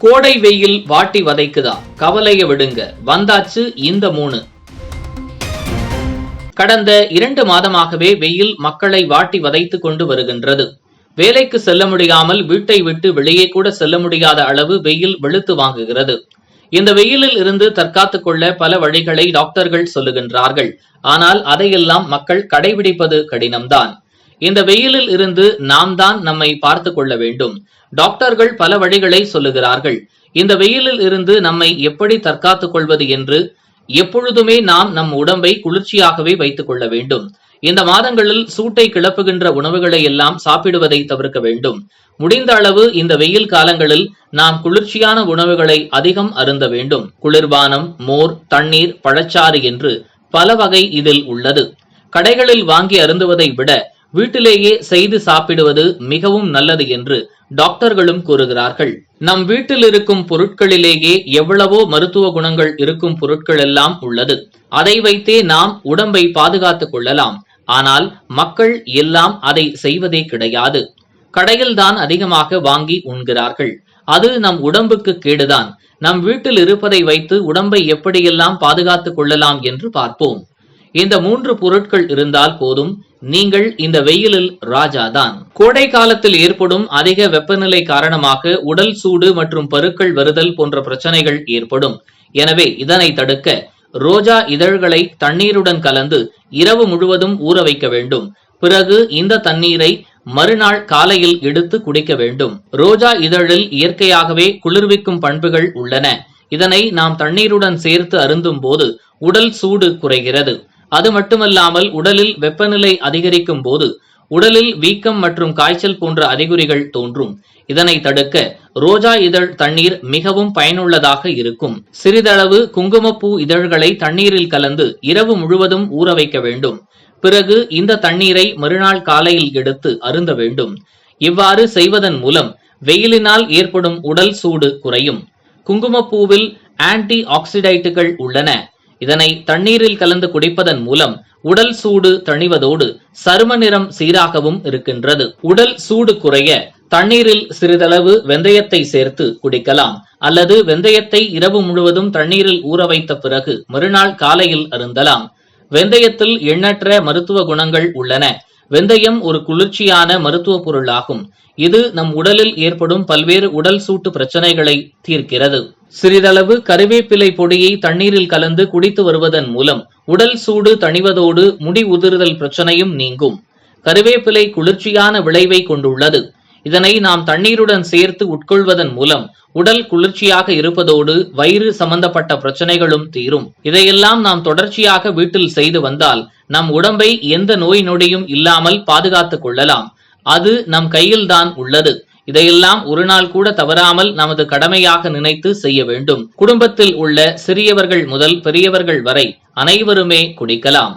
கோடை வெயில் வாட்டி வதைக்குதா? கவலைய விடுங்க. வந்தாச்சு இந்த மூணு. கடந்த இரண்டு மாதமாகவே வெயில் மக்களை வாட்டி வதைத்து கொண்டு வருகின்றது. வேலைக்கு செல்ல முடியாமல் வீட்டை விட்டு வெளியே கூட செல்ல முடியாத அளவு வெயில் வெளுத்து வாங்குகிறது. இந்த வெயிலில் இருந்து தற்காத்துக் கொள்ள பல வழிகளை டாக்டர்கள் சொல்லுகின்றார்கள். ஆனால் அதையெல்லாம் மக்கள் கடைபிடிப்பது கடினம்தான். இந்த வெயிலில் இருந்து நாம் தான் நம்மை பார்த்து கொள்ள வேண்டும். டாக்டர்கள் பல வழிகளை சொல்லுகிறார்கள். இந்த வெயிலில் இருந்து நம்மை எப்படி தற்காத்துக் கொள்வது என்று எப்பொழுதுமே நாம் நம் உடம்பை குளிர்ச்சியாகவே வைத்துக் கொள்ள வேண்டும். இந்த மாதங்களில் சூட்டை கிளப்புகின்ற உணவுகளை எல்லாம் சாப்பிடுவதை தவிர்க்க வேண்டும். முடிந்த அளவு இந்த வெயில் காலங்களில் நாம் குளிர்ச்சியான உணவுகளை அதிகம் அருந்த வேண்டும். குளிர்பானம் மோர் தண்ணீர் பழச்சாறு என்று பல வகை இதில் உள்ளது. கடைகளில் வாங்கி அருந்துவதை விட வீட்டிலேயே செய்து சாப்பிடுவது மிகவும் நல்லது என்று டாக்டர்களும் கூறுகிறார்கள். நம் வீட்டில் இருக்கும் பொருட்களிலேயே எவ்வளவோ மருத்துவ குணங்கள் இருக்கும் பொருட்கள் எல்லாம் உள்ளது. அதை வைத்தே நாம் உடம்பை பாதுகாத்துக் கொள்ளலாம். ஆனால் மக்கள் எல்லாம் அதை செய்வதே கிடையாது. கடையில் தான் அதிகமாக வாங்கி உண்கிறார்கள். அது நம் உடம்புக்கு கேடுதான். நம் வீட்டில் இருப்பதை வைத்து உடம்பை எப்படியெல்லாம் பாதுகாத்துக் கொள்ளலாம் என்று பார்ப்போம். இந்த மூன்று பொருட்கள் இருந்தால் போதும் நீங்கள் இந்த வெயிலில் ராஜாதான். கோடை காலத்தில் ஏற்படும் அதிக வெப்பநிலை காரணமாக உடல் சூடு மற்றும் பருக்கள் வருதல் போன்ற பிரச்சனைகள் ஏற்படும். எனவே இதனை தடுக்க ரோஜா இதழ்களை தண்ணீருடன் கலந்து இரவு முழுவதும் ஊற வைக்க வேண்டும். பிறகு இந்த தண்ணீரை மறுநாள் காலையில் எடுத்து குடிக்க வேண்டும். ரோஜா இதழில் இயற்கையாகவே குளிர்விக்கும் பண்புகள் உள்ளன. இதனை நாம் தண்ணீருடன் சேர்த்து அருந்தும் போது உடல் சூடு குறைகிறது. அது மட்டுமல்லாமல் உடலில் வெப்பநிலை அதிகரிக்கும் போது உடலில் வீக்கம் மற்றும் காய்ச்சல் போன்ற அறிகுறிகள் தோன்றும். இதனை தடுக்க ரோஜா இதழ் தண்ணீர் மிகவும் பயனுள்ளதாக இருக்கும். சிறிதளவு குங்குமப்பூ இதழ்களை தண்ணீரில் கலந்து இரவு முழுவதும் ஊற வைக்க வேண்டும். பிறகு இந்த தண்ணீரை மறுநாள் காலையில் எடுத்து அருந்த வேண்டும். இவ்வாறு செய்வதன் மூலம் வெயிலினால் ஏற்படும் உடல் சூடு குறையும். குங்குமப்பூவில் ஆன்டி ஆக்சிடைட்டுகள் உள்ளன. இதனை தண்ணீரில் கலந்து குடிப்பதன் மூலம் உடல் சூடு தணிவதோடு சரும நிறம் சீராகவும் இருக்கின்றது. உடல் சூடு குறைய தண்ணீரில் சிறிதளவு வெந்தயத்தை சேர்த்து குடிக்கலாம். அல்லது வெந்தயத்தை இரவு முழுவதும் தண்ணீரில் ஊற வைத்த பிறகு மறுநாள் காலையில் அருந்தலாம். வெந்தயத்தில் எண்ணற்ற மருத்துவ குணங்கள் உள்ளன. வெந்தயம் ஒரு குளிர்ச்சியான மருத்துவ பொருளாகும். இது நம் உடலில் ஏற்படும் பல்வேறு உடல் சூட்டு பிரச்சனைகளை தீர்க்கிறது. சிறிதளவு கருவேப்பிலை பொடியை தண்ணீரில் கலந்து குடித்து வருவதன் மூலம் உடல் சூடு தணிவதோடு முடி உதிர்தல் பிரச்சனையும் நீங்கும். கருவேப்பிலை குளிர்ச்சியான விளைவை கொண்டுள்ளது. இதனை நாம் தண்ணீருடன் சேர்த்து உட்கொள்வதன் மூலம் உடல் குளிர்ச்சியாக இருப்பதோடு வயிறு சம்பந்தப்பட்ட பிரச்சனைகளும் தீரும். இதையெல்லாம் நாம் தொடர்ச்சியாக வீட்டில் செய்து வந்தால் நம் உடம்பை எந்த நோய் நொடியும் இல்லாமல் பாதுகாத்துக் கொள்ளலாம். அது நம் கையில்தான் உள்ளது. இதையெல்லாம் ஒரு நாள் கூட தவறாமல் நமது கடமையாக நினைத்து செய்ய வேண்டும். குடும்பத்தில் உள்ள சிறியவர்கள் முதல் பெரியவர்கள் வரை அனைவருமே குடிக்கலாம்.